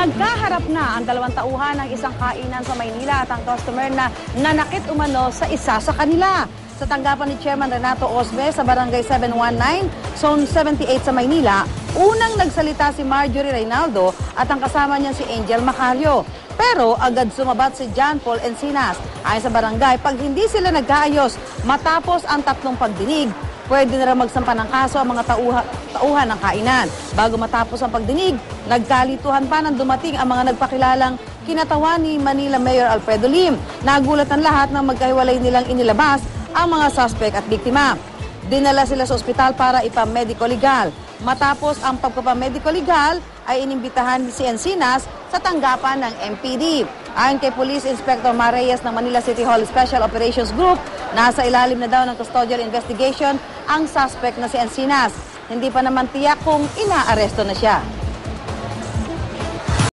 Nagkaharap na ang dalawang tauhan ng isang kainan sa Maynila at ang customer na nanakit umano sa isa sa kanila. Sa tanggapan ni Chairman Renato Osbe sa Barangay 719, Zone 78 sa Maynila, unang nagsalita si Marjorie Reynaldo at ang kasama niya si Angel Macario. Pero agad sumabat si John Paul Encinas. Ayon sa barangay, pag hindi sila nagkaayos matapos ang tatlong pagdinig, pwede na rin magsampa ng kaso ang mga tauha, tauhan ng kainan. Bago matapos ang pagdinig, nagkalituhan pa nang dumating ang mga nagpakilalang kinatawan ni Manila Mayor Alfredo Lim. Nagulat ang lahat nang magkahiwalay nilang inilabas ang mga suspect at biktima. Dinala sila sa ospital para ipamedico legal. Matapos ang pagpapamedico legal, ay inimbitahan si Encinas sa tanggapan ng MPD. Ayon kay Police Inspector Mareyes ng Manila City Hall Special Operations Group, nasa ilalim na daw ng custodial investigation ang suspect na si Encinas. Hindi pa naman tiyak kung inaaresto na siya.